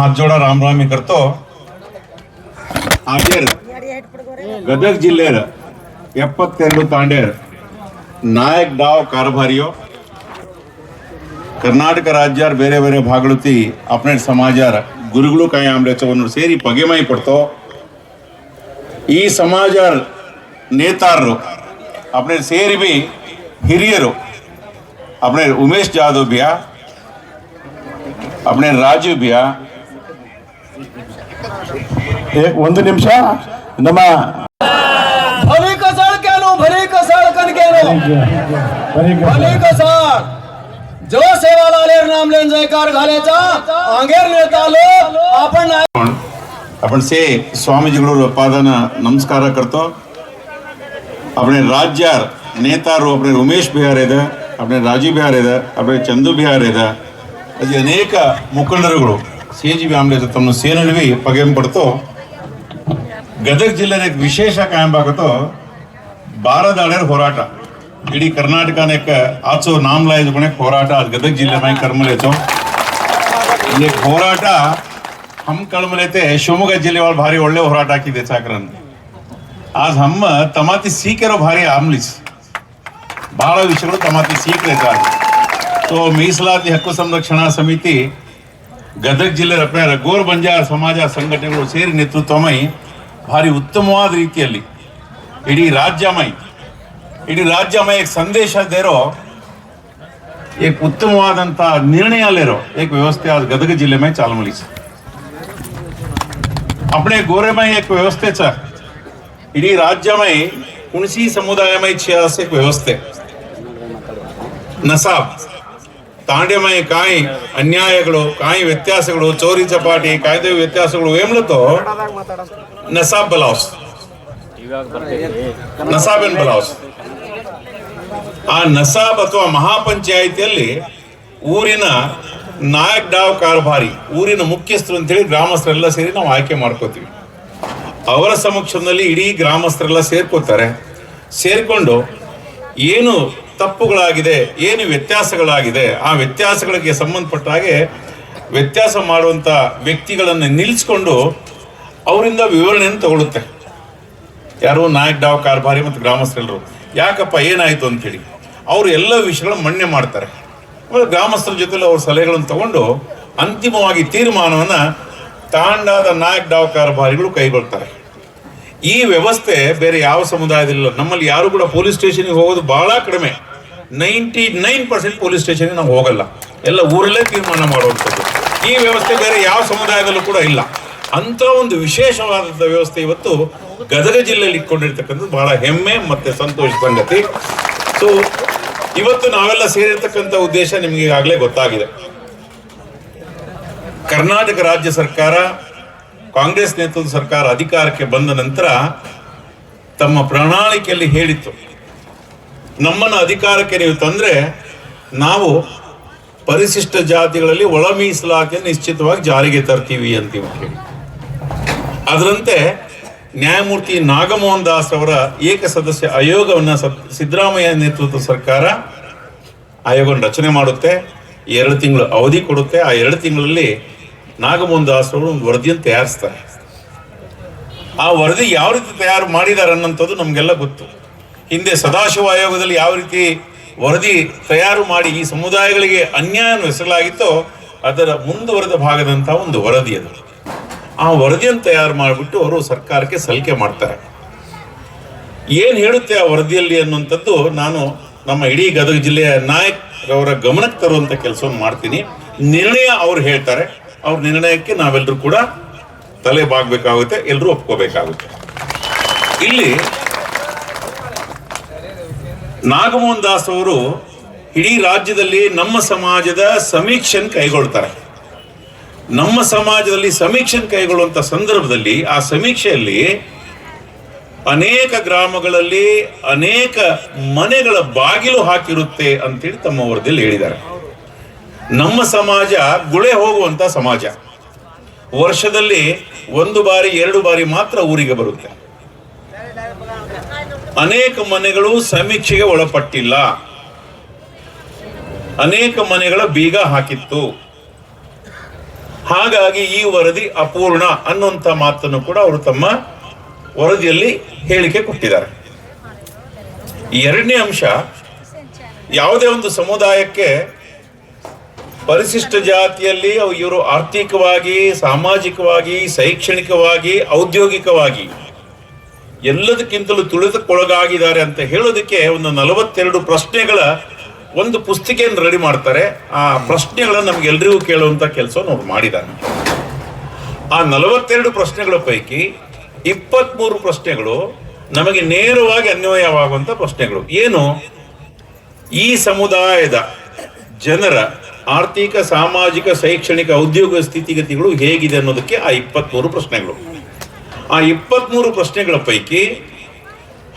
हाथ जोड़ा राम राम ही करतो। आगेर गदग ज़िले तांडेर। नायक डाव कारभारियो। कर्नाटक राज्य बेरे बेरे भागलती अपने समाज गुरुगुलु कई आम चवन सेरी पगेम पड़तो। ई नेतार अपने सेरी भी हिरियर अपने उमेश जाधव भिया अपने राजू भिया ಒಂದು ನಿಮಿಷ. ನಮ್ಮ ಭಲಿ ಕಸಾಳ್ಕೇನು ಭಲಿ ಕಸಾಳ್ಕನ್ಕೇನು ಭಲಿ ಕಸಾಳ್ जो सेवा लालेर नाम लेन जयकार घालायचा अंगेर नेता आपण आपण से ಸ್ವಾಮೀಜಿಗಳು ಪಾದನ ನಮಸ್ಕಾರ ಕರ್ತೋ. આપણે ರಾಜ್ಯ ನೇತಾರು આપણે ಉಮೇಶ್ ಬಿಹಾರ್ ಇದೆ આપણે ರಾಜೀವ್ ಬಿಹಾರ್ ಇದೆ આપણે ಚಂದು ಬಿಹಾರ್ ಇದೆ. ಅದೇ ಅನೇಕ ಮುಖಂಡರುಗಳು. सीजी आम तम सीन पगे पड़ता गदग ज़िले विशेष कायम तो बारदाड़ होराट इडी कर्नाटक आचो नाम होराट गदग ज़िले में कर्म लेचो ये होराट हम कर्म लेते शिवमोग ज़िले वाले भारी वाले होराट हाक चाक्र आज हम तमाति सीकर भारी आमलिस भाला विषय तमाति सीकर तो मीसला हकु संरक्षण समिति ಗದಗ ಜಿಲ್ಲೆ ರತ್ನ ರಘೋರ್ ಬಂಜಾರ ಸಮಾಜ ಸಂಘಟನೆಗಳು ಸೇರಿ ನೇತೃತ್ವಮೈ ಭಾರಿ ಉತ್ತಮವಾದ ರೀತಿಯಲ್ಲಿ ಇಡೀ ರಾಜ್ಯಮೈ, ಇಡೀ ರಾಜ್ಯಮಯ ಸಂದೇಶ ದೇರೋ, ಏಕ್ ಉತ್ತಮವಾದಂಥ ನಿರ್ಣಯಲೇರೋ ಏಕ್ ವ್ಯವಸ್ಥೆ ಆದ ಗದಗ ಜಿಲ್ಲೆ ಮೈ ಚಾಲ್ಮಲಿ ಗೋರೆಮೈ આપણે ವ್ಯವಸ್ಥೆ એક વ્યવસ્થે છે ઇડી રાજ્યમાં કુણસી સમુદાયમાં છે એક વ્યવસ્થે નસાબ ನಸಾಬ್ ತಾಂಡ್ಯಮೈ ಕಾಯಿ, ಅನ್ಯಾಯಗಳು, ಕಾಯಿ ವ್ಯತ್ಯಾಸಗಳು ಚೋರಿ ಚಪಾಟಿ ಕಾಯ್ದೆ ವ್ಯತ್ಯಾಸಗಳು ಏಮ್ಲತ್ತೋ ನಸಾಬ್ ಬಲಾವ್ಸ್. ನಸಾಬ್ ಏನ್ ಬಲಾವ್ಸ್? ಆ ನಸಾಬ್ ಅಥವಾ ಮಹಾಪಂಚಾಯಿತಿಯಲ್ಲಿ ಊರಿನ ನಾಯಕ್ ಡಾವ್ ಕಾರ್ಭಾರಿ ಊರಿನ ಮುಖ್ಯಸ್ಥರು ಅಂತೇಳಿ ಗ್ರಾಮಸ್ಥರೆಲ್ಲ ಸೇರಿ ನಾವು ಆಯ್ಕೆ ಮಾಡ್ಕೋತೀವಿ. ಅವರ ಸಮಕ್ಷಮದಲ್ಲಿ ಇಡೀ ಗ್ರಾಮಸ್ಥರೆಲ್ಲ ಸೇರ್ಕೋತಾರೆ. ಸೇರ್ಕೊಂಡು ಏನು ತಪ್ಪುಗಳಾಗಿದೆ, ಏನು ವ್ಯತ್ಯಾಸಗಳಾಗಿದೆ, ಆ ವ್ಯತ್ಯಾಸಗಳಿಗೆ ಸಂಬಂಧಪಟ್ಟ ಹಾಗೆ ವ್ಯತ್ಯಾಸ ಮಾಡುವಂಥ ವ್ಯಕ್ತಿಗಳನ್ನು ನಿಲ್ಲಿಸ್ಕೊಂಡು ಅವರಿಂದ ವಿವರಣೆಯನ್ನು ತಗೊಳುತ್ತೆ ಯಾರು ನಾಯಕ್ ಡಾವ್ ಕಾರ್ಭಾರಿ ಮತ್ತು ಗ್ರಾಮಸ್ಥರೆಲ್ಲರು. ಯಾಕಪ್ಪ ಏನಾಯಿತು ಅಂತೇಳಿ ಅವರು ಎಲ್ಲ ವಿಷಯಗಳನ್ನು ಮಣ್ಣೆ ಮಾಡ್ತಾರೆ. ಗ್ರಾಮಸ್ಥರ ಜೊತೆಲಿ ಅವ್ರ ಸಲಹೆಗಳನ್ನು ತಗೊಂಡು ಅಂತಿಮವಾಗಿ ತೀರ್ಮಾನವನ್ನು ತಾಂಡಾದ ನಾಯಕ್ ಡಾವ್ ಕಾರ್ಭಾರಿಗಳು ಕೈಗೊಳ್ತಾರೆ. ಈ ವ್ಯವಸ್ಥೆ ಬೇರೆ ಯಾವ ಸಮುದಾಯದಲ್ಲಿಲ್ಲ. ನಮ್ಮಲ್ಲಿ ಯಾರು ಕೂಡ ಪೊಲೀಸ್ ಸ್ಟೇಷನ್ಗೆ ಹೋಗೋದು ಬಹಳ ಕಡಿಮೆ. ನೈಂಟಿ ನೈನ್ ಪರ್ಸೆಂಟ್ ಪೊಲೀಸ್ ಸ್ಟೇಷನ್ಗೆ ನಾವು ಹೋಗಲ್ಲ. ಎಲ್ಲ ಊರಲ್ಲೇ ತೀರ್ಮಾನ ಮಾಡುವಂಥದ್ದು. ಈ ವ್ಯವಸ್ಥೆ ಬೇರೆ ಯಾವ ಸಮುದಾಯದಲ್ಲೂ ಕೂಡ ಇಲ್ಲ. ಅಂತ ಒಂದು ವಿಶೇಷವಾದಂಥ ವ್ಯವಸ್ಥೆ ಇವತ್ತು ಗದಗ ಜಿಲ್ಲೆಯಲ್ಲಿ ಇಟ್ಕೊಂಡಿರ್ತಕ್ಕಂಥದ್ದು ಬಹಳ ಹೆಮ್ಮೆ ಮತ್ತೆ ಸಂತೋಷ ಸಂಗತಿ. ಸೊ ಇವತ್ತು ನಾವೆಲ್ಲ ಸೇರಿರ್ತಕ್ಕಂಥ ಉದ್ದೇಶ ನಿಮಗೆ ಈಗಾಗಲೇ ಗೊತ್ತಾಗಿದೆ. ಕರ್ನಾಟಕ ರಾಜ್ಯ ಸರ್ಕಾರ, ಕಾಂಗ್ರೆಸ್ ನೇತೃತ್ವದ ಸರ್ಕಾರ ಅಧಿಕಾರಕ್ಕೆ ಬಂದ ನಂತರ ತಮ್ಮ ಪ್ರಣಾಳಿಕೆಯಲ್ಲಿ ಹೇಳಿತ್ತು. ನಮ್ಮನ್ನು ಅಧಿಕಾರಕ್ಕೆ ನೀವು ತಂದರೆ ನಾವು ಪರಿಶಿಷ್ಟ ಜಾತಿಗಳಲ್ಲಿ ಒಳ ಮೀಸಲಾತಿ ನಿಶ್ಚಿತವಾಗಿ ಜಾರಿಗೆ ತರ್ತೀವಿ ಅಂತೀವಿ. ಹೇಳಿ ಅದರಂತೆ ನ್ಯಾಯಮೂರ್ತಿ ನಾಗಮೋಹನ್ ದಾಸ್ ಅವರ ಏಕ ಸದಸ್ಯ ಆಯೋಗವನ್ನು ಸದ್- ಸಿದ್ದರಾಮಯ್ಯ ನೇತೃತ್ವದ ಸರ್ಕಾರ ಆಯೋಗವನ್ನು ರಚನೆ ಮಾಡುತ್ತೆ. ಎರಡು ತಿಂಗಳು ಅವಧಿ ಕೊಡುತ್ತೆ. ಆ ಎರಡು ತಿಂಗಳಲ್ಲಿ ನಾಗಮೋಹನ್ ದಾಸ್ ಅವರು ವರದಿಯನ್ನು ತಯಾರಿಸ್ತಾರೆ. ಆ ವರದಿ ಯಾವ ರೀತಿ ತಯಾರು ಮಾಡಿದ್ದಾರೆ ಅನ್ನೋಂಥದ್ದು ನಮಗೆಲ್ಲ ಗೊತ್ತು. ಹಿಂದೆ ಸದಾಶಿವ ಆಯೋಗದಲ್ಲಿ ಯಾವ ರೀತಿ ವರದಿ ತಯಾರು ಮಾಡಿ ಈ ಸಮುದಾಯಗಳಿಗೆ ಅನ್ಯಾಯ ಹೆಸರಲಾಗಿತ್ತೋ ಅದರ ಮುಂದುವರೆದ ಭಾಗದಂತಹ ಒಂದು ವರದಿ ಅದು. ಆ ವರದಿಯನ್ನು ತಯಾರು ಮಾಡಿಬಿಟ್ಟು ಅವರು ಸರ್ಕಾರಕ್ಕೆ ಸಲ್ಲಿಕೆ ಮಾಡ್ತಾರೆ. ಏನು ಹೇಳುತ್ತೆ ಆ ವರದಿಯಲ್ಲಿ ಅನ್ನುವಂಥದ್ದು ನಾನು ನಮ್ಮ ಇಡೀ ಗದಗ ಜಿಲ್ಲೆಯ ನಾಯಕ್ ಅವರ ಗಮನಕ್ಕೆ ತರುವಂತ ಕೆಲಸವನ್ನು ಮಾಡ್ತೀನಿ. ನಿರ್ಣಯ ಅವ್ರು ಹೇಳ್ತಾರೆ. ಅವ್ರ ನಿರ್ಣಯಕ್ಕೆ ನಾವೆಲ್ಲರೂ ಕೂಡ ತಲೆ ಬಾಗಬೇಕಾಗುತ್ತೆ ಎಲ್ಲರೂ ಒಪ್ಕೋಬೇಕಾಗುತ್ತೆ. ಇಲ್ಲಿ ನಾಗಮೋಹನ್ ದಾಸ್ ಅವರು ಇಡೀ ರಾಜ್ಯದಲ್ಲಿ ನಮ್ಮ ಸಮಾಜದ ಸಮೀಕ್ಷೆನ್ ಕೈಗೊಳ್ತಾರೆ. ನಮ್ಮ ಸಮಾಜದಲ್ಲಿ ಸಮೀಕ್ಷೆನ್ ಕೈಗೊಳ್ಳುವಂತ ಸಂದರ್ಭದಲ್ಲಿ ಆ ಸಮೀಕ್ಷೆಯಲ್ಲಿ ಅನೇಕ ಗ್ರಾಮಗಳಲ್ಲಿ ಅನೇಕ ಮನೆಗಳ ಬಾಗಿಲು ಹಾಕಿರುತ್ತೆ ಅಂತೇಳಿ ತಮ್ಮ ವರದಿಯಲ್ಲಿ ಹೇಳಿದ್ದಾರೆ. ನಮ್ಮ ಸಮಾಜ ಗುಳೆ ಹೋಗುವಂತ ಸಮಾಜ. ವರ್ಷದಲ್ಲಿ ಒಂದು ಬಾರಿ, ಎರಡು ಬಾರಿ ಮಾತ್ರ ಊರಿಗೆ ಬರುತ್ತೆ. ಅನೇಕ ಮನೆಗಳು ಸಮೀಕ್ಷೆಗೆ ಒಳಪಟ್ಟಿಲ್ಲ. ಅನೇಕ ಮನೆಗಳ ಬೀಗ ಹಾಕಿತ್ತು. ಹಾಗಾಗಿ ಈ ವರದಿ ಅಪೂರ್ಣ ಅನ್ನುವಂಥ ಮಾತನ್ನು ಕೂಡ ಅವರು ತಮ್ಮ ವರದಿಯಲ್ಲಿ ಹೇಳಿಕೆ ಕೊಟ್ಟಿದ್ದಾರೆ. ಎರಡನೇ ಅಂಶ, ಯಾವುದೇ ಒಂದು ಸಮುದಾಯಕ್ಕೆ ಪರಿಶಿಷ್ಟ ಜಾತಿಯಲ್ಲಿ ಇವರು ಆರ್ಥಿಕವಾಗಿ, ಸಾಮಾಜಿಕವಾಗಿ, ಶೈಕ್ಷಣಿಕವಾಗಿ, ಔದ್ಯೋಗಿಕವಾಗಿ ಎಲ್ಲದಕ್ಕಿಂತಲೂ ತುಳಿದುಕೊಳಗಾಗಿದ್ದಾರೆ ಅಂತ ಹೇಳೋದಕ್ಕೆ ಒಂದು ನಲವತ್ತೆರಡು ಪ್ರಶ್ನೆಗಳ ಒಂದು ಪುಸ್ತಿಕೆಯನ್ನು ರೆಡಿ ಮಾಡ್ತಾರೆ. ಆ ಪ್ರಶ್ನೆಗಳನ್ನು ನಮಗೆಲ್ಲರಿಗೂ ಕೇಳುವಂತ ಕೆಲಸವನ್ನು ಅವ್ರು ಮಾಡಿದ್ದಾರೆ. ಆ ನಲವತ್ತೆರಡು ಪ್ರಶ್ನೆಗಳ ಪೈಕಿ ಇಪ್ಪತ್ಮೂರು ಪ್ರಶ್ನೆಗಳು ನಮಗೆ ನೇರವಾಗಿ ಅನ್ವಯವಾಗುವಂತ ಪ್ರಶ್ನೆಗಳು. ಏನು? ಈ ಸಮುದಾಯದ ಜನರ ಆರ್ಥಿಕ, ಸಾಮಾಜಿಕ, ಶೈಕ್ಷಣಿಕ ಉದ್ಯೋಗ ಸ್ಥಿತಿಗತಿಗಳು ಹೇಗಿದೆ ಅನ್ನೋದಕ್ಕೆ ಆ ಇಪ್ಪತ್ಮೂರು ಪ್ರಶ್ನೆಗಳು. ಆ ಇಪ್ಪತ್ಮೂರು ಪ್ರಶ್ನೆಗಳ ಪೈಕಿ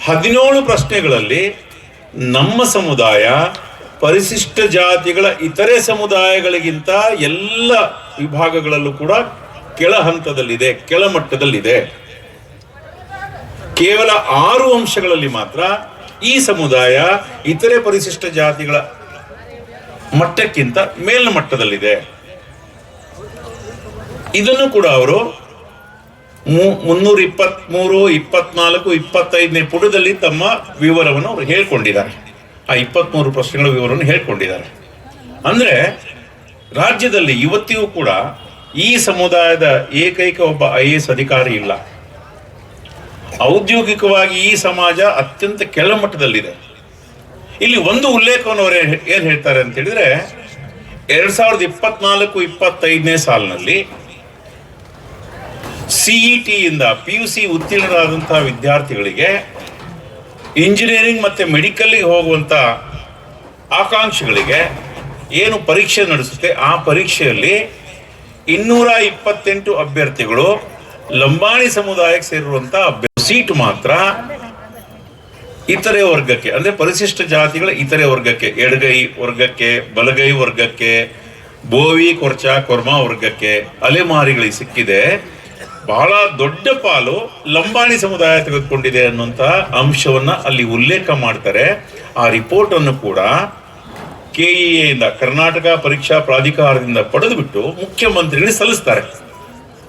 ಹದಿನೇಳು ಪ್ರಶ್ನೆಗಳಲ್ಲಿ ನಮ್ಮ ಸಮುದಾಯ, ಪರಿಶಿಷ್ಟ ಜಾತಿಗಳ, ಇತರೆ ಸಮುದಾಯಗಳಿಗಿಂತ ಎಲ್ಲ ವಿಭಾಗಗಳಲ್ಲೂ ಕೂಡ ಕೆಳ ಹಂತದಲ್ಲಿದೆ ಕೆಳಮಟ್ಟದಲ್ಲಿದೆ ಕೇವಲ ಆರು ಅಂಶಗಳಲ್ಲಿ ಮಾತ್ರ ಈ ಸಮುದಾಯ, ಇತರೆ ಪರಿಶಿಷ್ಟ ಜಾತಿಗಳ ಮಟ್ಟಕ್ಕಿಂತ ಮೇಲ್ಮಟ್ಟದಲ್ಲಿದೆ. ಇದನ್ನು ಕೂಡ ಅವರು ಮುನ್ನೂರ ಇಪ್ಪತ್ಮೂರು ಇಪ್ಪತ್ನಾಲ್ಕು, ಇಪ್ಪತ್ತೈದನೇ ಪುಟದಲ್ಲಿ ತಮ್ಮ ವಿವರವನ್ನು ಅವರು ಹೇಳ್ಕೊಂಡಿದ್ದಾರೆ. ಆ ಇಪ್ಪತ್ಮೂರು ಪ್ರಶ್ನೆಗಳ ವಿವರವನ್ನು ಹೇಳ್ಕೊಂಡಿದ್ದಾರೆ. ಅಂದರೆ ರಾಜ್ಯದಲ್ಲಿ ಇವತ್ತಿಗೂ ಕೂಡ ಈ ಸಮುದಾಯದ ಏಕೈಕ ಒಬ್ಬ ಐ ಎಸ್ ಅಧಿಕಾರಿ ಇಲ್ಲ. ಔದ್ಯೋಗಿಕವಾಗಿ ಈ ಸಮಾಜ ಅತ್ಯಂತ ಕೆಳಮಟ್ಟದಲ್ಲಿದೆ. ಇಲ್ಲಿ ಒಂದು ಉಲ್ಲೇಖವನ್ನು ಅವರು ಏನು ಹೇಳ್ತಾರೆ ಅಂತ ಹೇಳಿದ್ರೆ, ಎರಡು ಸಾವಿರದ ಇಪ್ಪತ್ನಾಲ್ಕು, ಇಪ್ಪತ್ತೈದನೇ ಸಾಲಿನಲ್ಲಿ ಸಿಇಟಿಯಿಂದ ಪಿ ಯು ಸಿ ಉತ್ತೀರ್ಣರಾದಂತಹ ವಿದ್ಯಾರ್ಥಿಗಳಿಗೆ ಇಂಜಿನಿಯರಿಂಗ್ ಮತ್ತು ಮೆಡಿಕಲ್ಗೆ ಹೋಗುವಂಥ ಆಕಾಂಕ್ಷಿಗಳಿಗೆ ಏನು ಪರೀಕ್ಷೆ ನಡೆಸುತ್ತೆ? ಆ ಪರೀಕ್ಷೆಯಲ್ಲಿ ಇನ್ನೂರ ಇಪ್ಪತ್ತೆಂಟು ಅಭ್ಯರ್ಥಿಗಳು ಲಂಬಾಣಿ ಸಮುದಾಯಕ್ಕೆ ಸೇರಿರುವಂಥ ಸೀಟ್ ಮಾತ್ರ ಇತರೆ ವರ್ಗಕ್ಕೆ, ಅಂದ್ರೆ ಪರಿಶಿಷ್ಟ ಜಾತಿಗಳ ಇತರೆ ವರ್ಗಕ್ಕೆ, ಎಡಗೈ ವರ್ಗಕ್ಕೆ, ಬಲಗೈ ವರ್ಗಕ್ಕೆ, ಬೋವಿ ಕೊರ್ಚಾ ಕೊರ್ಮಾ ವರ್ಗಕ್ಕೆ ಅಲೆಮಾರಿಗಳಿಗೆ ಸಿಕ್ಕಿದೆ. ಬಹಳ ದೊಡ್ಡ ಪಾಲು ಲಂಬಾಣಿ ಸಮುದಾಯ ತೆಗೆದುಕೊಂಡಿದೆ ಅನ್ನುವಂತ ಅಂಶವನ್ನ ಅಲ್ಲಿ ಉಲ್ಲೇಖ ಮಾಡ್ತಾರೆ. ಆ ರಿಪೋರ್ಟ್ ಅನ್ನು ಕೂಡ ಕೆಇಎಯಿಂದ ಕರ್ನಾಟಕ ಪರೀಕ್ಷಾ ಪ್ರಾಧಿಕಾರದಿಂದ ಪಡೆದುಬಿಟ್ಟು ಮುಖ್ಯಮಂತ್ರಿಗಳಿಗೆ ಸಲ್ಲಿಸ್ತಾರೆ.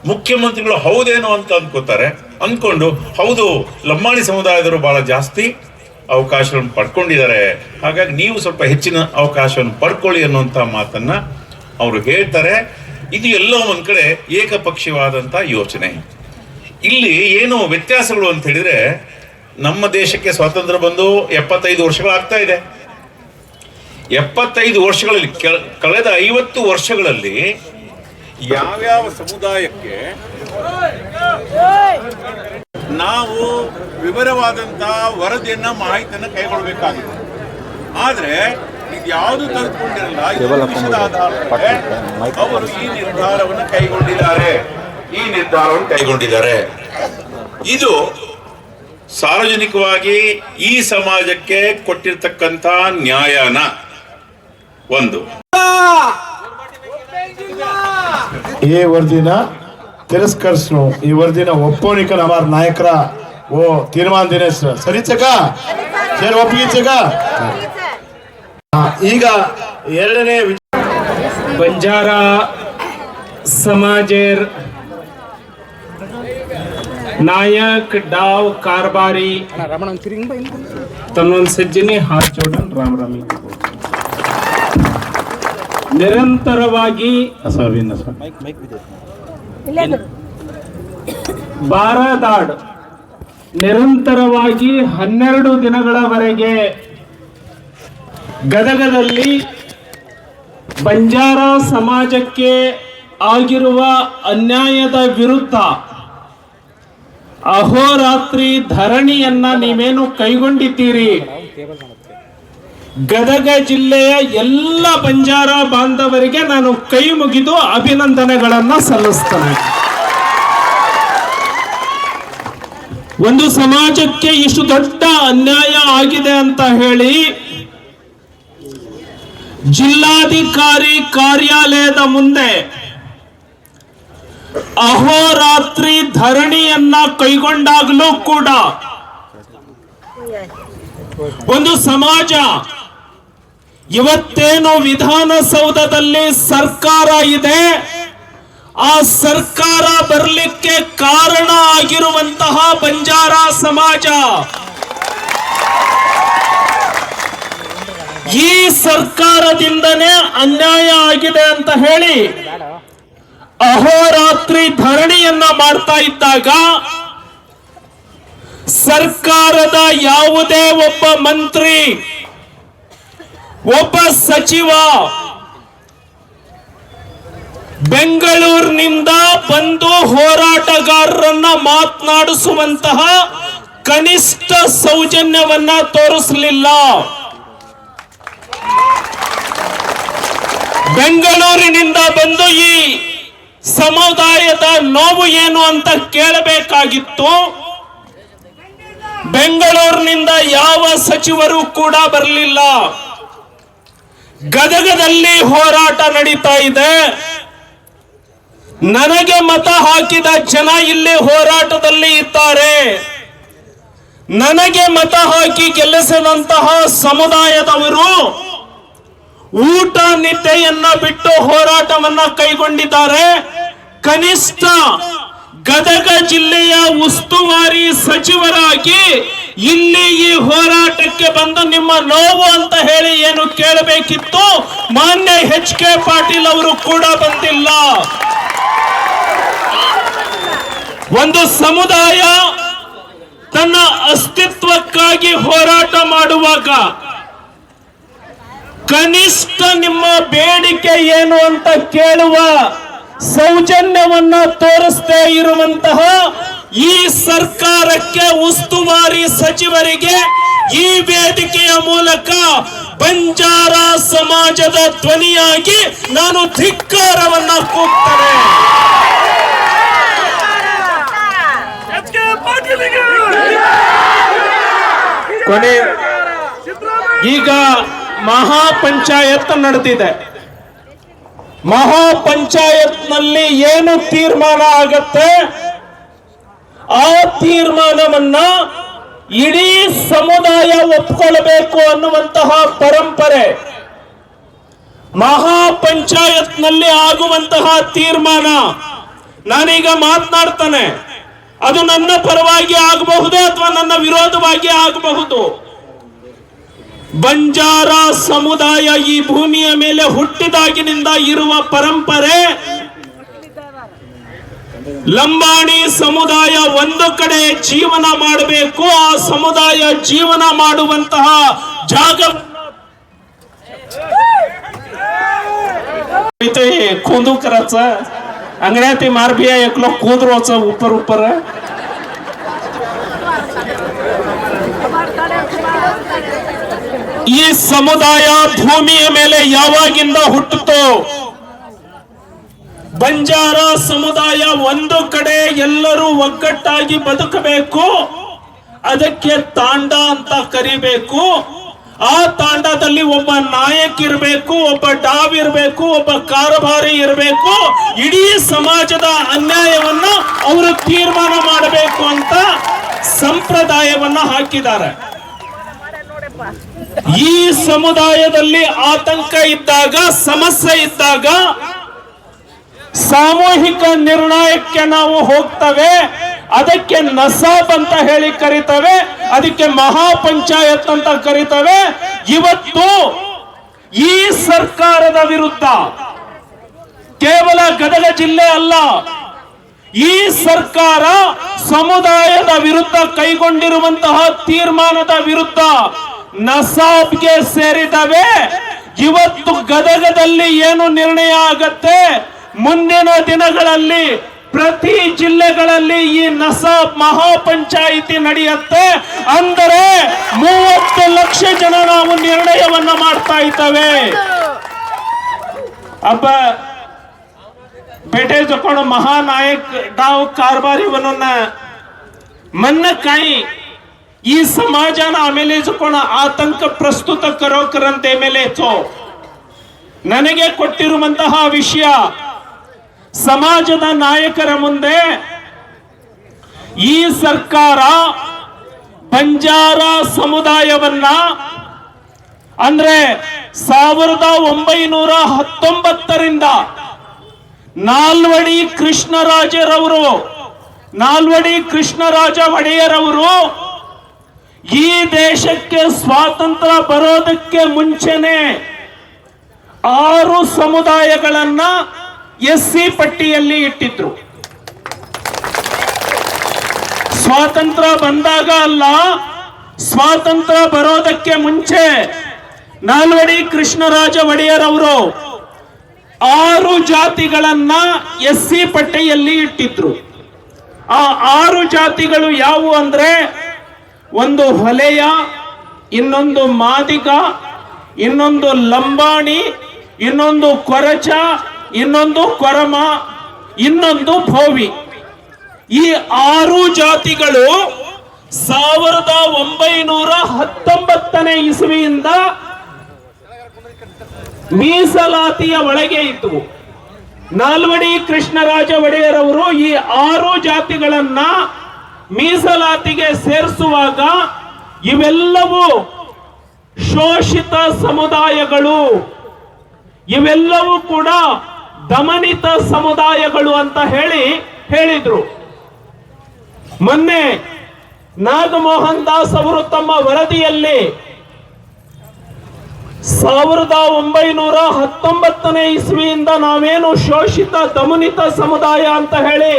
ಮುಖ್ಯಮಂತ್ರಿಗಳು ಹೌದೇನೋ ಅಂತ ಅಂದ್ಕೋತಾರೆ ಅಂದ್ಕೊಂಡು ಹೌದು, ಲಂಬಾಣಿ ಸಮುದಾಯದವರು ಬಹಳ ಜಾಸ್ತಿ ಅವಕಾಶವನ್ನು ಪಡ್ಕೊಂಡಿದ್ದಾರೆ. ಹಾಗಾಗಿ ನೀವು ಸ್ವಲ್ಪ ಹೆಚ್ಚಿನ ಅವಕಾಶವನ್ನು ಪಡ್ಕೊಳ್ಳಿ ಅನ್ನುವಂಥ ಮಾತನ್ನ ಅವರು ಹೇಳ್ತಾರೆ. ಇದು ಎಲ್ಲೋ ಒಂದು ಕಡೆ ಏಕಪಕ್ಷೀಯವಾದಂಥ ಯೋಚನೆ. ಇಲ್ಲಿ ಏನು ವ್ಯತ್ಯಾಸಗಳು ಅಂತ ಹೇಳಿದ್ರೆ, ನಮ್ಮ ದೇಶಕ್ಕೆ ಸ್ವಾತಂತ್ರ್ಯ ಬಂದು ಎಪ್ಪತ್ತೈದು ವರ್ಷಗಳಾಗ್ತಾ ಇದೆ. ಎಪ್ಪತ್ತೈದು ವರ್ಷಗಳಲ್ಲಿ, ಕೆಳ- ಕಳೆದ ಐವತ್ತು ವರ್ಷಗಳಲ್ಲಿ ಯಾವ್ಯಾವ ಸಮುದಾಯಕ್ಕೆ ನಾವು ವಿವರವಾದಂತಹ ವರದಿಯನ್ನ ಮಾಹಿತಿಯನ್ನು ಕೈಗೊಳ್ಳಬೇಕಾಗಿದೆ ಆದ್ರೆ ಇದು ಯಾವುದು ತೆಗೆದುಕೊಂಡಿರಲ್ಲ ಇದು ವಿಷಯದ ಆಧಾರದ ಅವರು ಈ ನಿರ್ಧಾರವನ್ನು ಕೈಗೊಂಡಿದ್ದಾರೆ. ಈ ನಿರ್ಧಾರವನ್ನು ಕೈಗೊಂಡಿದ್ದಾರೆ. ಇದು ಸಾರ್ವಜನಿಕವಾಗಿ ಈ ಸಮಾಜಕ್ಕೆ ಕೊಟ್ಟಿರ್ತಕ್ಕಂಥ ನ್ಯಾಯನ ಒಂದು. ಈ ವರ್ದಿನ ತಿರಸ್ಕರಿಸು ಈ ವರ್ದಿನ ಒಪ್ಪೋನಿಕ ನಮ್ಮ ನಾಯಕರ ಓ ತೀರ್ಮಾನ ದಿನ ಸರಿಚಕ ಒಪ್ಪಿಗೆ ಒಪ್ಪಿಗಿಚಕ ಈಗ ಎರಡನೇ ಬಂಜಾರ ಸಮಾಜೇರ್ ನಾಯಕ್ ಡಾವ್ ಕಾರ್ಬಾರಿ ತನ್ನೊಂದು ಸಜ್ಜನೆ ಹಾಚೋಡನ್ ರಾಮ್ ರಾಮಿ ನಿರಂತರವಾಗಿ ಬಾರದಾಡ್ ನಿರಂತರವಾಗಿ ಹನ್ನೆರಡು ದಿನಗಳವರೆಗೆ ಗದಗದಲ್ಲಿ ಬಂಜಾರ ಸಮಾಜಕ್ಕೆ ಆಗಿರುವ ಅನ್ಯಾಯದ ವಿರುದ್ಧ ಅಹೋರಾತ್ರಿ ಧರಣಿಯನ್ನ ನೀವೇನು ಕೈಗೊಂಡಿದ್ದೀರಿ? ಗದಗ ಜಿಲ್ಲೆಯ ಎಲ್ಲ ಬಂಜಾರ ಬಾಂಧವರಿಗೆ ನಾನು ಕೈ ಮುಗಿದು ಅಭಿನಂದನೆಗಳನ್ನು ಸಲ್ಲಿಸ್ತೇನೆ. ಒಂದು ಸಮಾಜಕ್ಕೆ ಇಷ್ಟು ದೊಡ್ಡ ಅನ್ಯಾಯ ಆಗಿದೆ ಅಂತ ಹೇಳಿ ಜಿಲ್ಲಾಧಿಕಾರಿ ಕಾರ್ಯಾಲಯದ ಮುಂದೆ ಅಹೋರಾತ್ರಿ ಧರಣಿಯನ್ನ ಕೈಗೊಂಡಾಗಲೂ ಕೂಡ ಒಂದು ಸಮಾಜ ಇವತ್ತೇನು ವಿಧಾನಸೌಧದಲ್ಲಿ ಸರ್ಕಾರ ಇದೆ, ಆ ಸರ್ಕಾರ ಬರಲಿಕ್ಕೆ ಕಾರಣ ಆಗಿರುವಂತಹ ಬಂಜಾರ ಸಮಾಜ. ಈ ಸರ್ಕಾರದಿಂದನೇ ಅನ್ಯಾಯ ಆಗಿದೆ ಅಂತ ಹೇಳಿ ಅಹೋರಾತ್ರಿ ಧರಣಿಯನ್ನ ಮಾಡ್ತಾ ಇದ್ದಾಗ ಸರ್ಕಾರದ ಯಾವುದೇ ಒಬ್ಬ ಮಂತ್ರಿ, ಒಬ್ಬ ಸಚಿವ ಬೆಂಗಳೂರಿನಿಂದ ಬಂದು ಹೋರಾಟಗಾರರನ್ನ ಮಾತನಾಡಿಸುವಂತಹ ಕನಿಷ್ಠ ಸೌಜನ್ಯವನ್ನ ತೋರಿಸಲಿಲ್ಲ. ಬೆಂಗಳೂರಿನಿಂದ ಬಂದು ಈ ಸಮುದಾಯದ ನೋವು ಏನು ಅಂತ ಕೇಳಬೇಕಾಗಿತ್ತು. ಬೆಂಗಳೂರಿನಿಂದ ಯಾವ ಸಚಿವರು ಕೂಡ ಬರಲಿಲ್ಲ. ಗದಗದಲ್ಲಿ ಹೋರಾಟ ನಡೀತಾ ಇದೆ. ನನಗೆ ಮತ ಹಾಕಿದ ಜನ ಇಲ್ಲಿ ಹೋರಾಟದಲ್ಲಿ ಇದ್ದಾರೆ. ನನಗೆ ಮತ ಹಾಕಿ ಗೆಲ್ಲಿಸದಂತಹ ಸಮುದಾಯದವರು ಊಟ ನಿದ್ದೆಯನ್ನ ಬಿಟ್ಟು ಹೋರಾಟವನ್ನ ಕೈಗೊಂಡಿದ್ದಾರೆ. ಕನಿಷ್ಠ ಗದಗ ಜಿಲ್ಲೆಯ ಉಸ್ತುವಾರಿ ಸಚಿವರಾಗಿ ಇಲ್ಲಿ ಈ ಹೋರಾಟಕ್ಕೆ ಬಂದು ನಿಮ್ಮ ನೋವು ಅಂತ ಹೇಳಿ ಏನು ಕೇಳಬೇಕಿತ್ತು? ಮಾನ್ಯ ಎಚ್ ಕೆ ಪಾಟೀಲ್ ಅವರು ಕೂಡ ಬಂದಿಲ್ಲ. ಒಂದು ಸಮುದಾಯ ತನ್ನ ಅಸ್ತಿತ್ವಕ್ಕಾಗಿ ಹೋರಾಟ ಮಾಡುವಾಗ ಕನಿಷ್ಠ ನಿಮ್ಮ ಬೇಡಿಕೆ ಏನು ಅಂತ ಕೇಳುವ ಸೌಜನ್ಯವನ್ನ ತೋರಿಸದೇ ಇರುವಂತಹ ಈ ಸರ್ಕಾರಕ್ಕೆ ಉಸ್ತುವಾರಿ ಸಚಿವರಿಗೆ ಈ ವೇದಿಕೆಯ ಮೂಲಕ ಬಂಜಾರ ಸಮಾಜದ ಧ್ವನಿಯಾಗಿ ನಾನು ಧಿಕ್ಕಾರವನ್ನ ಕೂಗ್ತೇನೆ. ಕೊನೆ ಈಗ ಮಹಾಪಂಚಾಯತ್ ನಡೆದಿದೆ ಮಹಾಪಂಚಾಯತ್ನಲ್ಲಿ ಏನು ತೀರ್ಮಾನ ಆಗತ್ತೆ? ಆ ತೀರ್ಮಾನವನ್ನ ಇಡೀ ಸಮುದಾಯ ಒಪ್ಕೊಳ್ಬೇಕು ಅನ್ನುವಂತಹ ಪರಂಪರೆ. ಮಹಾಪಂಚಾಯತ್ನಲ್ಲಿ ಆಗುವಂತಹ ತೀರ್ಮಾನ, ನಾನೀಗ ಮಾತನಾಡ್ತಾನೆ. ಅದು ನನ್ನ ಪರವಾಗಿ ಆಗಬಹುದು ಅಥವಾ ನನ್ನ ವಿರೋಧವಾಗಿ ಆಗಬಹುದು? ಬಂಜಾರ ಸಮುದಾಯ ಈ ಭೂಮಿಯ ಮೇಲೆ ಹುಟ್ಟಿದಾಗಿನಿಂದ ಇರುವ ಪರಂಪರೆ ಲಂಬಾಣಿ ಸಮುದಾಯ ಒಂದು ಕಡೆ ಜೀವನ ಮಾಡಬೇಕು ಆ ಸಮುದಾಯ ಜೀವನ ಮಾಡುವಂತಹ ಜಾಗ इथे खोंदू करायचं अंगड्यात ते मारबिया एकलो खोदरोचं उपर उपर ಈ ಸಮುದಾಯ ಭೂಮಿಯ ಮೇಲೆ ಯಾವಾಗಿಂದ ಹುಟ್ಟುತ್ತೋ? ಬಂಜಾರ ಸಮುದಾಯ ಒಂದು ಕಡೆ ಎಲ್ಲರೂ ಒಗ್ಗಟ್ಟಾಗಿ ಬದುಕಬೇಕು, ಅದಕ್ಕೆ ತಾಂಡ ಅಂತ ಕರಿಬೇಕು. ಆ ತಾಂಡದಲ್ಲಿ ಒಬ್ಬ ನಾಯಕ್ ಇರಬೇಕು, ಒಬ್ಬ ಡಾವ್ ಇರಬೇಕು, ಒಬ್ಬ ಕಾರಭಾರಿ ಇರಬೇಕು. ಇಡೀ ಸಮಾಜದ ಅನ್ಯಾಯವನ್ನು ಅವರು ತೀರ್ಮಾನ ಮಾಡಬೇಕು ಅಂತ ಸಂಪ್ರದಾಯವನ್ನ ಹಾಕಿದ್ದಾರೆ. ಈ ಸಮುದಾಯದಲ್ಲಿ ಆತಂಕ ಇದ್ದಾಗ, ಸಮಸ್ಯೆ ಇದ್ದಾಗ ಸಾಮೂಹಿಕ ನಿರ್ಣಯಕ್ಕೆ ನಾವು ಹೋಗ್ತವೆ. ಅದಕ್ಕೆ ನಸಾಬ್ ಅಂತ ಹೇಳಿ ಕರಿತವೆ. ಅದಕ್ಕೆ ಮಹಾಪಂಚಾಯತ್ ಅಂತ ಕರಿತವೆ. ಇವತ್ತು ಈ ಸರ್ಕಾರದ ವಿರುದ್ಧ ಕೇವಲ ಗದಗ ಜಿಲ್ಲೆ ಅಲ್ಲ, ಈ ಸರ್ಕಾರ ಸಮುದಾಯದ ವಿರುದ್ಧ ಕೈಗೊಂಡಿರುವಂತಹ ತೀರ್ಮಾನದ ವಿರುದ್ಧ ನಸಾಬ್ಗೆ ಸೇರಿದವೆ. ಇವತ್ತು ಗದಗದಲ್ಲಿ ಏನು ನಿರ್ಣಯ ಆಗತ್ತೆ? ಮುಂದಿನ ದಿನಗಳಲ್ಲಿ ಪ್ರತಿ ಜಿಲ್ಲೆಗಳಲ್ಲಿ ಈ ನಸಾಬ್ ಮಹಾ ಪಂಚಾಯಿತಿ ನಡೆಯುತ್ತೆ. ಅಂದರೆ ಮೂವತ್ತು ಲಕ್ಷ ಜನ ನಾವು ನಿರ್ಣಯವನ್ನ ಮಾಡ್ತಾ ಇದ್ದೇವೆ. ಅಪ್ಪ ಬೇಟೆ ಜೊಕೊಂಡು ಮಹಾನಾಯಕ್ ಡಾವ್ ಕಾರ್ಬಾರಿವನನ್ನ ಮನ್ನಕಾಯಿ ಈ ಸಮಾಜನ ಆಮೇಲೆ ಕೊಣ ಆತಂಕ ಪ್ರಸ್ತುತ ಕರೋಕರಂತೆ ಮೇಲೆ ನನಗೆ ಕೊಟ್ಟಿರುವಂತಹ ವಿಷಯ, ಸಮಾಜದ ನಾಯಕರ ಮುಂದೆ ಈ ಸರ್ಕಾರ ಬಂಜಾರ ಸಮುದಾಯವನ್ನ, ಅಂದ್ರೆ ಸಾವಿರದ ಒಂಬೈನೂರ ಹತ್ತೊಂಬತ್ತರಿಂದ ನಾಲ್ವಡಿ ಕೃಷ್ಣರಾಜರವರು, ನಾಲ್ವಡಿ ಕೃಷ್ಣರಾಜ ಒಡೆಯರವರು ಈ ದೇಶಕ್ಕೆ ಸ್ವಾತಂತ್ರ್ಯ ಬರೋದಕ್ಕೆ ಮುಂಚೆನೆ ಆರು ಸಮುದಾಯಗಳನ್ನ ಎಸ್ ಸಿ ಪಟ್ಟಿಯಲ್ಲಿ ಇಟ್ಟಿದ್ರು. ಸ್ವಾತಂತ್ರ್ಯ ಬಂದಾಗ ಅಲ್ಲ, ಸ್ವಾತಂತ್ರ್ಯ ಬರೋದಕ್ಕೆ ಮುಂಚೆ ನಾಲ್ವಡಿ ಕೃಷ್ಣರಾಜ ಒಡೆಯರ್ ಅವರು ಆರು ಜಾತಿಗಳನ್ನ ಎಸ್ ಸಿ ಪಟ್ಟಿಯಲ್ಲಿ ಇಟ್ಟಿದ್ರು. ಆ ಆರು ಜಾತಿಗಳು ಯಾವುವು ಅಂದ್ರೆ ಒಂದು ಹೊಲೆಯ, ಇನ್ನೊಂದು ಮಾದಿಗ, ಇನ್ನೊಂದು ಲಂಬಾಣಿ, ಇನ್ನೊಂದು ಕೊರಚ, ಇನ್ನೊಂದು ಕೊರಮ, ಇನ್ನೊಂದು ಭೋವಿ. ಈ ಆರು ಜಾತಿಗಳು ಸಾವಿರದ ಒಂಬೈನೂರ ಹತ್ತೊಂಬತ್ತನೇ ಇಸವಿಯಿಂದ ಮೀಸಲಾತಿಯ ಒಳಗೆ ಇದ್ದವು. ನಾಲ್ವಡಿ ಕೃಷ್ಣರಾಜ ಒಡೆಯರವರು ಈ ಆರು ಜಾತಿಗಳನ್ನ ಮೀಸಲಾತಿಗೆ ಸೇರಿಸುವಾಗ ಇವೆಲ್ಲವೂ ಶೋಷಿತ ಸಮುದಾಯಗಳು. ಇವೆಲ್ಲವೂ ಕೂಡ ದಮನಿತ ಸಮುದಾಯಗಳು ಅಂತ ಹೇಳಿ ಹೇಳಿದ್ರು. ಮೊನ್ನೆ ನಾಗಮೋಹನ್ ದಾಸ್ ಅವರು ತಮ್ಮ ವರದಿಯಲ್ಲಿ ಸಾವಿರದ ಒಂಬೈನೂರ ಹತ್ತೊಂಬತ್ತನೇ ಇಸ್ವಿಯಿಂದ ನಾವೇನು ಶೋಷಿತ ದಮನಿತ ಸಮುದಾಯ ಅಂತ ಹೇಳಿ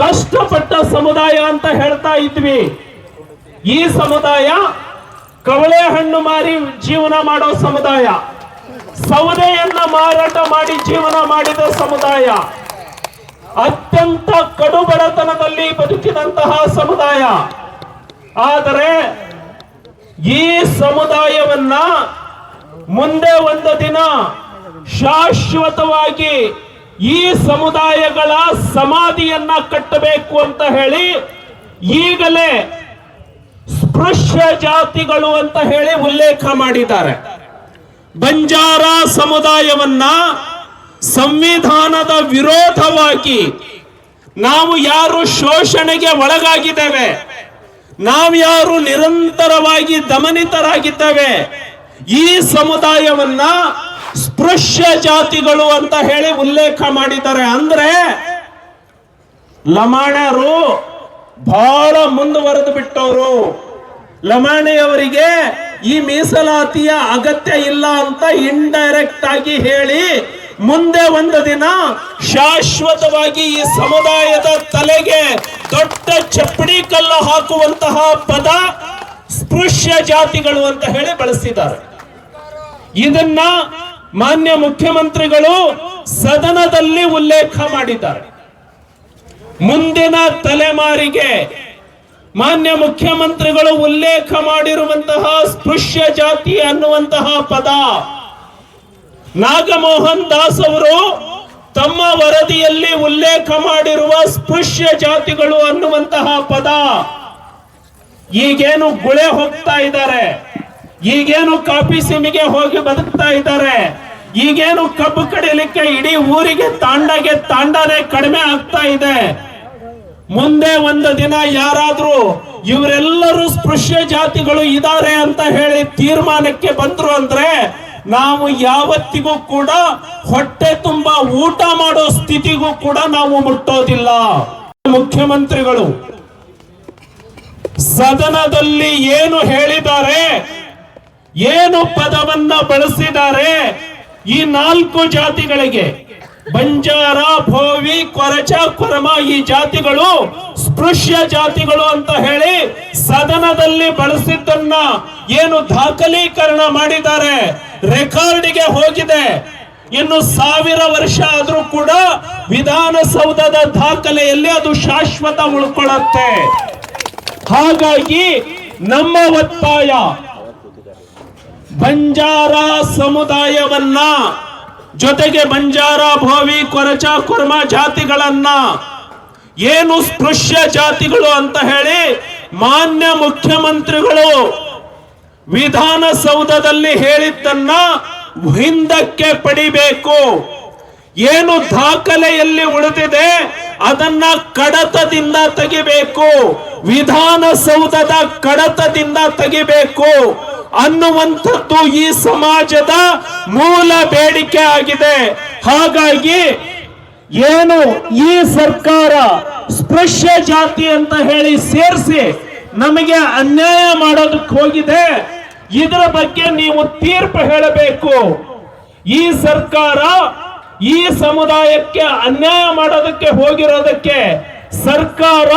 ಕಷ್ಟಪಟ್ಟ ಸಮುದಾಯ ಅಂತ ಹೇಳ್ತಾ ಇದ್ವಿ. ಈ ಸಮುದಾಯ ಕವಳೆ ಹಣ್ಣು ಮಾರಿ ಜೀವನ ಮಾಡೋ ಸಮುದಾಯ. ಸೌದೆಯನ್ನ ಮಾರಾಟ ಮಾಡಿ ಜೀವನ ಮಾಡಿದ ಸಮುದಾಯ. ಅತ್ಯಂತ ಕಡುಬಡತನದಲ್ಲಿ ಬದುಕಿದಂತಹ ಸಮುದಾಯ. ಆದರೆ ಈ ಸಮುದಾಯವನ್ನ ಮುಂದೆ ಒಂದು ದಿನ ಶಾಶ್ವತವಾಗಿ ಈ ಸಮುದಾಯಗಳ ಸಮಾಧಿಯನ್ನ ಕಟ್ಟಬೇಕು ಅಂತ ಹೇಳಿ ಈಗಲೇ ಸ್ಪೃಶ್ಯ ಜಾತಿಗಳು ಅಂತ ಹೇಳಿ ಉಲ್ಲೇಖ ಮಾಡಿದ್ದಾರೆ. ಬಂಜಾರ ಸಮುದಾಯವನ್ನ ಸಂವಿಧಾನದ ವಿರೋಧವಾಗಿ ನಾವು ಯಾರು ಶೋಷಣೆಗೆ ಒಳಗಾಗಿದ್ದೇವೆ, ನಾವು ಯಾರು ನಿರಂತರವಾಗಿ ದಮನಿತರಾಗಿದ್ದೇವೆ, ಈ ಸಮುದಾಯವನ್ನ ಸ್ಪೃಶ್ಯ ಜಾತಿಗಳು ಅಂತ ಹೇಳಿ ಉಲ್ಲೇಖ ಮಾಡಿದ್ದಾರೆ ಅಂದ್ರೆ ಲಮಾಣರು ಬಹಳ ಮುಂದುವರೆದು ಬಿಟ್ಟವರು. ಲಮಾಣಿಯವರಿಗೆ ಈ ಮೀಸಲಾತಿಯ ಅಗತ್ಯ ಇಲ್ಲ ಅಂತ ಇಂಡೈರೆಕ್ಟ್ ಆಗಿ ಹೇಳಿ ಮುಂದೆ ಒಂದು ದಿನ ಶಾಶ್ವತವಾಗಿ ಈ ಸಮುದಾಯದ ತಲೆಗೆ ದೊಡ್ಡ ಚಪ್ಪಡಿ ಕಲ್ಲು ಹಾಕುವಂತಹ ಪದ ಸ್ಪೃಶ್ಯ ಜಾತಿಗಳು ಅಂತ ಹೇಳಿ ಬಳಸಿದ್ದಾರೆ. ಇದನ್ನ ಮಾನ್ಯ ಮುಖ್ಯಮಂತ್ರಿಗಳು ಸದನದಲ್ಲಿ ಉಲ್ಲೇಖ ಮಾಡಿದ್ದಾರೆ. ಮುಂದಿನ ತಲೆಮಾರಿಗೆ ಮಾನ್ಯ ಮುಖ್ಯಮಂತ್ರಿಗಳು ಉಲ್ಲೇಖ ಮಾಡಿರುವಂತಹ ಸ್ಪೃಶ್ಯ ಜಾತಿ ಅನ್ನುವಂತಹ ಪದ ನಾಗಮೋಹನ್ ದಾಸ್ ಅವರು ತಮ್ಮ ವರದಿಯಲ್ಲಿ ಉಲ್ಲೇಖ ಮಾಡಿರುವ ಸ್ಪೃಶ್ಯ ಜಾತಿಗಳು ಅನ್ನುವಂತಹ ಪದ ಈಗೇನು ಗುಳೆ ಹೋಗ್ತಾ ಇದ್ದಾರೆ. ಈಗೇನು ಕಾಫಿ ಸಿಮಿಗೆ ಹೋಗಿ ಬದುಕ್ತಾ ಇದ್ದಾರೆ? ಈಗೇನು ಕಬ್ಬು ಕಡಿಲಿಕ್ಕೆ ಇಡೀ ಊರಿಗೆ ತಾಂಡಗೆ ತಾಂಡನೆ ಕಡಿಮೆ ಆಗ್ತಾ ಇದೆ? ಮುಂದೆ ಒಂದು ದಿನ ಯಾರಾದ್ರೂ ಇವರೆಲ್ಲರೂ ಸ್ಪೃಶ್ಯ ಜಾತಿಗಳು ಇದ್ದಾರೆ ಅಂತ ಹೇಳಿ ತೀರ್ಮಾನಕ್ಕೆ ಬಂದ್ರು ಅಂದ್ರೆ ನಾವು ಯಾವತ್ತಿಗೂ ಕೂಡ ಹೊಟ್ಟೆ ತುಂಬಾ ಊಟ ಮಾಡೋ ಸ್ಥಿತಿಗೂ ಕೂಡ ನಾವು ಮುಟ್ಟೋದಿಲ್ಲ. ಮುಖ್ಯಮಂತ್ರಿಗಳು, ಸದನದಲ್ಲಿ ಏನು ಹೇಳಿದ್ದಾರೆ? ಏನು ಪದವನ್ನ ಬಳಸಿದ್ದಾರೆ ಈ ನಾಲ್ಕು ಜಾತಿಗಳಿಗೆ? ಬಂಜಾರ, ಭೋವಿ, ಕೊರಚ, ಕೊರಮ ಈ ಜಾತಿಗಳು ಸ್ಪೃಶ್ಯ ಜಾತಿಗಳು ಅಂತ ಹೇಳಿ ಸದನದಲ್ಲಿ ಬಳಸಿದ್ದನ್ನ ಏನು ದಾಖಲೀಕರಣ ಮಾಡಿದ್ದಾರೆ? ರೆಕಾರ್ಡಿಗೆ ಹೋಗಿದೆ. ಇನ್ನು ಸಾವಿರ ವರ್ಷ ಆದ್ರೂ ಕೂಡ ವಿಧಾನಸೌಧದ ದಾಖಲೆಯಲ್ಲಿ ಅದು ಶಾಶ್ವತ ಉಳ್ಕೊಳ್ಳುತ್ತೆ. ಹಾಗಾಗಿ ನಮ್ಮ ಒತ್ತಾಯ ಬಂಜಾರ ಸಮುದಾಯವನ್ನ, ಜೊತೆಗೆ ಬಂಜಾರ ಭೋವಿ ಕೊರಚ ಕುರ್ಮ ಜಾತಿಗಳನ್ನ, ಏನು ಸ್ಪೃಶ್ಯ ಜಾತಿಗಳು ಅಂತ ಹೇಳಿ ಮಾನ್ಯ ಮುಖ್ಯಮಂತ್ರಿಗಳು ವಿಧಾನಸೌಧದಲ್ಲಿ ಹೇಳಿದ್ದನ್ನ ಹಿಂದಕ್ಕೆ ಪಡಿಬೇಕು. ಏನು ದಾಖಲೆಯಲ್ಲಿ ಉಳಿದಿದೆ ಅದನ್ನ ಕಡತದಿಂದ ತೆಗಿಬೇಕು. ವಿಧಾನಸೌಧದ ಕಡತದಿಂದ ತೆಗಿಬೇಕು. ಅನ್ನುವಂಥದ್ದು ಈ ಸಮಾಜದ ಮೂಲ ಬೇಡಿಕೆ ಆಗಿದೆ. ಹಾಗಾಗಿ ಏನು ಈ ಸರ್ಕಾರ ಸ್ಪೃಶ್ಯ ಜಾತಿ ಅಂತ ಹೇಳಿ ಸೇರಿಸಿ ನಮಗೆ ಅನ್ಯಾಯ ಮಾಡೋದಕ್ಕೆ ಹೋಗಿದೆ. ಇದರ ಬಗ್ಗೆ ನೀವು ತೀರ್ಪು ಹೇಳಬೇಕು. ಈ ಸರ್ಕಾರ ಈ ಸಮುದಾಯಕ್ಕೆ ಅನ್ಯಾಯ ಮಾಡೋದಕ್ಕೆ ಹೋಗಿರೋದಕ್ಕೆ ಸರ್ಕಾರ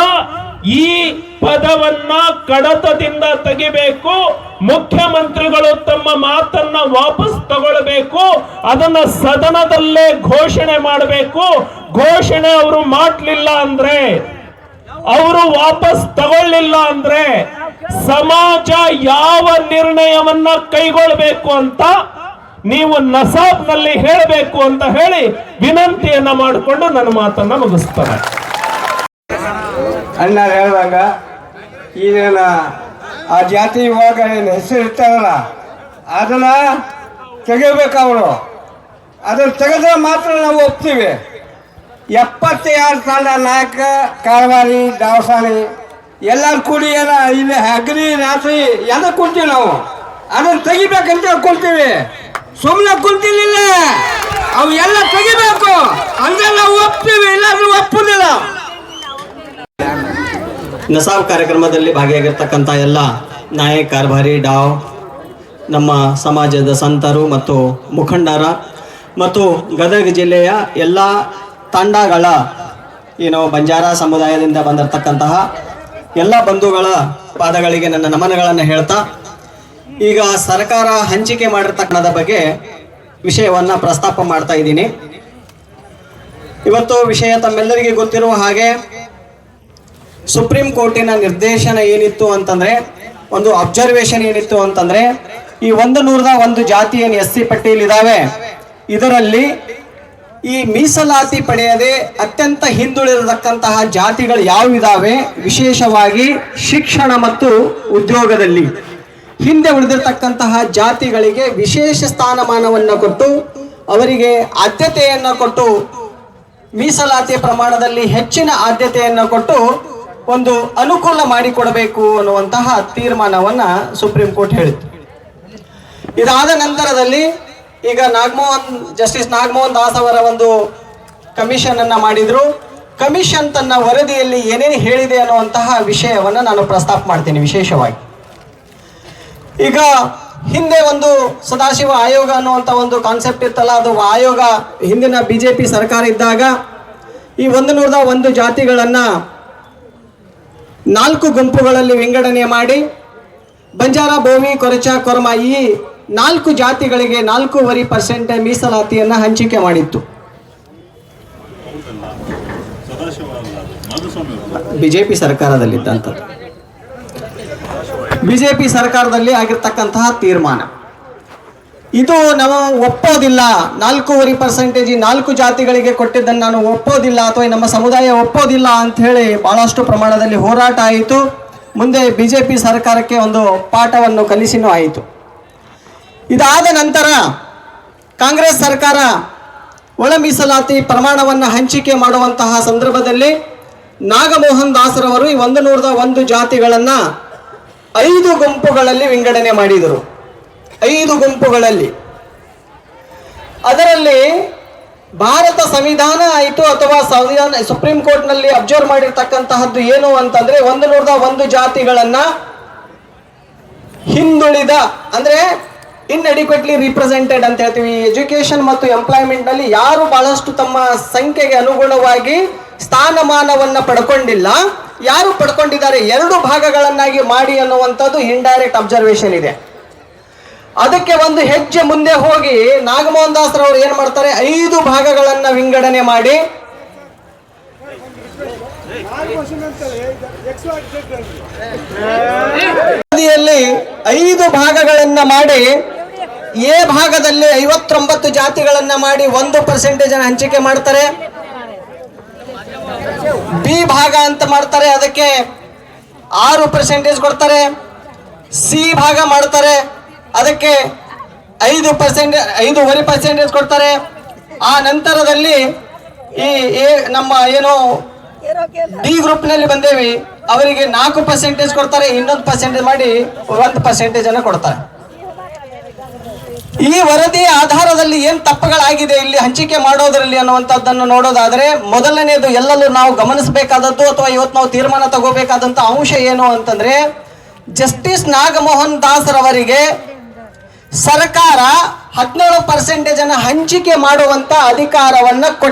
ಈ ಪದವನ್ನ ಕಡತದಿಂದ ತೆಗಿಬೇಕು. ಮುಖ್ಯಮಂತ್ರಿಗಳು ತಮ್ಮ ಮಾತನ್ನ ವಾಪಸ್ ತಗೊಳ್ಬೇಕು. ಅದನ್ನ ಸದನದಲ್ಲೇ ಘೋಷಣೆ ಮಾಡಬೇಕು. ಘೋಷಣೆ ಅವರು ಮಾಡಲಿಲ್ಲ ಅಂದ್ರೆ, ಅವರು ವಾಪಸ್ ತಗೊಳ್ಳಿಲ್ಲ ಅಂದ್ರೆ ಸಮಾಜ ಯಾವ ನಿರ್ಣಯವನ್ನ ಕೈಗೊಳ್ಳಬೇಕು ಅಂತ ನೀವು ನಸಾಬ್ನಲ್ಲಿ ಹೇಳಬೇಕು ಅಂತ ಹೇಳಿ ವಿನಂತಿಯನ್ನ ಮಾಡಿಕೊಂಡು ನನ್ನ ಮಾತನ್ನ ಮುಗಿಸ್ತಾರೆ ಅಣ್ಣ ಹೇಳಿದಾಗ, ಈಗಿನ ಆ ಜಾತಿ ಇವಾಗ ಏನು ಹೆಸರು ಇರ್ತಾರಲ್ಲ, ಅದನ್ನ ತೆಗಿಬೇಕು ಅವರು. ಅದನ್ನ ತೆಗೆದ್ರೆ ಮಾತ್ರ ನಾವು ಒಪ್ತೀವಿ. ಎಪ್ಪತ್ತಾರು ಸಾಲ ನಾಯಕ, ಕಾರವಾರಿ, ದಾವಸಾನಿ, ಎಲ್ಲರೂ ಕೂಡಿ ಎಲ್ಲ ಇಲ್ಲಿ ಅಗ್ನಿ ರಾತ್ರಿ ಎಲ್ಲ ಕುಂತೀವಿ ನಾವು? ಅದನ್ನು ತೆಗಿಬೇಕಂತ ಕುಂತೀವಿ. ಸುಮ್ಮನೆ ಕುಂತಿರ್ಲಿಲ್ಲ. ಅವು ಎಲ್ಲ ತೆಗಿಬೇಕು. ಅಂದ್ರೆ ನಾವು ಒಪ್ತೀವಿ, ಇಲ್ಲಾಂದ್ರೆ ಒಪ್ಪುದಿಲ್ಲ. ನಸಾಬ್ ಕಾರ್ಯಕ್ರಮದಲ್ಲಿ ಭಾಗಿಯಾಗಿರ್ತಕ್ಕಂಥ ಎಲ್ಲ ನಾಯಕ್ ಕಾರ್ಭಾರಿ ಡಾವ್, ನಮ್ಮ ಸಮಾಜದ ಸಂತರು ಮತ್ತು ಮುಖಂಡರ ಮತ್ತು ಗದಗ ಜಿಲ್ಲೆಯ ಎಲ್ಲ ತಂಡಗಳ ಏನು ಬಂಜಾರ ಸಮುದಾಯದಿಂದ ಬಂದಿರತಕ್ಕಂತಹ ಎಲ್ಲ ಬಂಧುಗಳ ಪಾದಗಳಿಗೆ ನನ್ನ ನಮನಗಳನ್ನು ಹೇಳ್ತಾ, ಈಗ ಸರ್ಕಾರ ಹಂಚಿಕೆ ಮಾಡಿರ್ತಕ್ಕಂಥದ ಬಗ್ಗೆ ವಿಷಯವನ್ನು ಪ್ರಸ್ತಾಪ ಮಾಡ್ತಾ ಇದ್ದೀನಿ. ಇವತ್ತು ವಿಷಯ ತಮ್ಮೆಲ್ಲರಿಗೆ ಗೊತ್ತಿರುವ ಹಾಗೆ ಸುಪ್ರೀಂ ಕೋರ್ಟಿನ ನಿರ್ದೇಶನ ಏನಿತ್ತು ಅಂತಂದ್ರೆ, ಒಂದು ಅಬ್ಸರ್ವೇಷನ್ ಏನಿತ್ತು ಅಂತಂದ್ರೆ, ಈ ಒಂದು ನೂರದ ಒಂದು ಜಾತಿ ಏನು ಎಸ್ ಸಿ ಪಟ್ಟಿಯಲ್ಲಿ ಇದಾವೆ, ಇದರಲ್ಲಿ ಈ ಮೀಸಲಾತಿ ಪಡೆಯದೆ ಅತ್ಯಂತ ಹಿಂದುಳಿದಿರತಕ್ಕಂತಹ ಜಾತಿಗಳು ಯಾವಿದಾವೆ ವಿಶೇಷವಾಗಿ ಶಿಕ್ಷಣ ಮತ್ತು ಉದ್ಯೋಗದಲ್ಲಿ. ಹಿಂದೆ ಉಳಿದಿರತಕ್ಕಂತಹ ಜಾತಿಗಳಿಗೆ ವಿಶೇಷ ಸ್ಥಾನಮಾನವನ್ನು ಕೊಟ್ಟು, ಅವರಿಗೆ ಆದ್ಯತೆಯನ್ನು ಕೊಟ್ಟು, ಮೀಸಲಾತಿ ಪ್ರಮಾಣದಲ್ಲಿ ಹೆಚ್ಚಿನ ಆದ್ಯತೆಯನ್ನು ಕೊಟ್ಟು ಒಂದು ಅನುಕೂಲ ಮಾಡಿಕೊಡಬೇಕು ಅನ್ನುವಂತಹ ತೀರ್ಮಾನವನ್ನ ಸುಪ್ರೀಂ ಕೋರ್ಟ್ ಹೇಳಿತ್ತು. ಇದಾದ ನಂತರದಲ್ಲಿ ಈಗ ನಾಗಮೋಹನ್ ಜಸ್ಟಿಸ್ ನಾಗಮೋಹನ್ ದಾಸ್ ಅವರ ಒಂದು ಕಮಿಷನ್ ಅನ್ನ ಮಾಡಿದ್ರು. ಕಮಿಷನ್ ತನ್ನ ವರದಿಯಲ್ಲಿ ಏನೇನು ಹೇಳಿದೆ ಅನ್ನುವಂತಹ ವಿಷಯವನ್ನ ನಾನು ಪ್ರಸ್ತಾಪ ಮಾಡ್ತೀನಿ ವಿಶೇಷವಾಗಿ. ಈಗ ಹಿಂದೆ ಒಂದು ಸದಾಶಿವ ಆಯೋಗ ಅನ್ನುವಂಥ ಒಂದು ಕಾನ್ಸೆಪ್ಟ್ ಇತ್ತಲ್ಲ, ಅದು ಆಯೋಗ ಹಿಂದಿನ ಬಿಜೆಪಿ ಸರ್ಕಾರ ಇದ್ದಾಗ ಈ ಒಂದು ನೂರದ ಒಂದು ಜಾತಿಗಳನ್ನ ನಾಲ್ಕು ಗುಂಪುಗಳಲ್ಲಿ ವಿಂಗಡಣೆ ಮಾಡಿ ಬಂಜಾರ ಭೂಮಿ ಕೊರಚ, ಕೊರಮ ಈ ನಾಲ್ಕು ಜಾತಿಗಳಿಗೆ ನಾಲ್ಕೂವರೆ ಪರ್ಸೆಂಟ್ ಮೀಸಲಾತಿಯನ್ನು ಹಂಚಿಕೆ ಮಾಡಿತ್ತು. ಬಿಜೆಪಿ ಸರ್ಕಾರದಲ್ಲಿದ್ದಂಥದ್ದು. ಬಿಜೆಪಿ ಸರ್ಕಾರದಲ್ಲಿ ಆಗಿರ್ತಕ್ಕಂತಹ ತೀರ್ಮಾನ. ಇದು ನಾವು ಒಪ್ಪೋದಿಲ್ಲ. ನಾಲ್ಕೂವರೆ ಪರ್ಸೆಂಟೇಜ್ ನಾಲ್ಕು ಜಾತಿಗಳಿಗೆ ಕೊಟ್ಟಿದ್ದನ್ನು ನಾನು ಒಪ್ಪೋದಿಲ್ಲ ಅಥವಾ ನಮ್ಮ ಸಮುದಾಯ ಒಪ್ಪೋದಿಲ್ಲ ಅಂತ ಹೇಳಿ ಬಹಳಷ್ಟು ಪ್ರಮಾಣದಲ್ಲಿ ಹೋರಾಟ ಆಯಿತು. ಮುಂದೆ ಬಿ ಜೆ ಪಿ ಸರ್ಕಾರಕ್ಕೆ ಒಂದು ಪಾಠವನ್ನು ಕಲಿಸಿನೂ ಆಯಿತು. ಇದಾದ ನಂತರ ಕಾಂಗ್ರೆಸ್ ಸರ್ಕಾರ ಒಳ ಮೀಸಲಾತಿ ಪ್ರಮಾಣವನ್ನು ಹಂಚಿಕೆ ಮಾಡುವಂತಹ ಸಂದರ್ಭದಲ್ಲಿ ನಾಗಮೋಹನ್ ದಾಸರವರು ಈ ಒಂದು ನೂರದ ಒಂದು ಜಾತಿಗಳನ್ನು ಐದು ಗುಂಪುಗಳಲ್ಲಿ ವಿಂಗಡಣೆ ಮಾಡಿದರು. ಐದು ಗುಂಪುಗಳಲ್ಲಿ. ಅದರಲ್ಲಿ ಭಾರತ ಸಂವಿಧಾನ ಆಯಿತು ಅಥವಾ ಸಂವಿಧಾನ ಸುಪ್ರೀಂ ಕೋರ್ಟ್ನಲ್ಲಿ ಅಬ್ಸರ್ವ್ ಮಾಡಿರ್ತಕ್ಕಂತಹದ್ದು ಏನು ಅಂತಂದ್ರೆ ಒಂದು ನೂರದ ಒಂದು ಜಾತಿಗಳನ್ನ ಹಿಂದುಳಿದ, ಅಂದ್ರೆ ಇನ್ಎಡಿಕ್ವೇಟ್ಲಿ ರಿಪ್ರೆಸೆಂಟೆಡ್ ಅಂತ ಹೇಳ್ತೀವಿ. ಎಜುಕೇಶನ್ ಮತ್ತು ಎಂಪ್ಲಾಯ್ಮೆಂಟ್ನಲ್ಲಿ ಯಾರು ಬಹಳಷ್ಟು ತಮ್ಮ ಸಂಖ್ಯೆಗೆ ಅನುಗುಣವಾಗಿ ಸ್ಥಾನಮಾನವನ್ನ ಪಡ್ಕೊಂಡಿಲ್ಲ, ಯಾರು ಪಡ್ಕೊಂಡಿದ್ದಾರೆ ಎರಡು ಭಾಗಗಳನ್ನಾಗಿ ಮಾಡಿ ಅನ್ನುವಂಥದ್ದು ಇಂಡೈರೆಕ್ಟ್ ಅಬ್ಸರ್ವೇಷನ್ ಇದೆ. ಅದಕ್ಕೆ ಒಂದು ಹೆಜ್ಜೆ ಮುಂದೆ ಹೋಗಿ ನಾಗಮೋಹನ್ ದಾಸರವರು ಏನ್ ಮಾಡ್ತಾರೆ? ಐದು ಭಾಗಗಳನ್ನ ವಿಂಗಡಣೆ ಮಾಡಿ. ಐದು ಭಾಗಗಳನ್ನ ಮಾಡಿ, ಎ ಭಾಗದಲ್ಲಿ ಐವತ್ತೊಂಬತ್ತು ಜಾತಿಗಳನ್ನ ಮಾಡಿ ಒಂದು ಪರ್ಸೆಂಟೇಜ್ ಹಂಚಿಕೆ ಮಾಡ್ತಾರೆ. ಬಿ ಭಾಗ ಅಂತ ಮಾಡ್ತಾರೆ, ಅದಕ್ಕೆ ಆರು ಪರ್ಸೆಂಟೇಜ್ ಕೊಡ್ತಾರೆ. ಸಿ ಭಾಗ ಮಾಡ್ತಾರೆ. ಅದಕ್ಕೆ ಐದು ಪರ್ಸೆಂಟ್ ಐದೂವರೆ ಪರ್ಸೆಂಟೇಜ್ ಕೊಡ್ತಾರೆ. ಆ ನಂತರದಲ್ಲಿ ಈ ನಮ್ಮ ಏನು ಡಿ ಗ್ರೂಪ್ನಲ್ಲಿ ಬಂದೇವಿ, ಅವರಿಗೆ ನಾಲ್ಕು ಪರ್ಸೆಂಟೇಜ್ ಕೊಡ್ತಾರೆ, ಇನ್ನೊಂದು ಪರ್ಸೆಂಟೇಜ್ ಮಾಡಿ ಒಂದು ಪರ್ಸೆಂಟೇಜ್ ಅನ್ನು ಕೊಡ್ತಾರೆ. ಈ ವರದಿಯ ಆಧಾರದಲ್ಲಿ ಏನು ತಪ್ಪುಗಳಾಗಿದೆ ಇಲ್ಲಿ ಹಂಚಿಕೆ ಮಾಡೋದ್ರಲ್ಲಿ ಅನ್ನುವಂಥದ್ದನ್ನು ನೋಡೋದಾದರೆ, ಮೊದಲನೇದು ಎಲ್ಲಲ್ಲೂ ನಾವು ಗಮನಿಸಬೇಕಾದದ್ದು ಅಥವಾ ಇವತ್ತು ನಾವು ತೀರ್ಮಾನ ತಗೋಬೇಕಾದಂಥ ಅಂಶ ಏನು ಅಂತಂದ್ರೆ, ಜಸ್ಟಿಸ್ ನಾಗಮೋಹನ್ ದಾಸ್ ರವರಿಗೆ ಸರ್ಕಾರ ಹದಿನೇಳು ಪರ್ಸೆಂಟೇಜ್ ಅನ್ನ ಹಂಚಿಕೆ ಮಾಡುವಂತ ಅಧಿಕಾರವನ್ನ ಕೊಟ್ಟ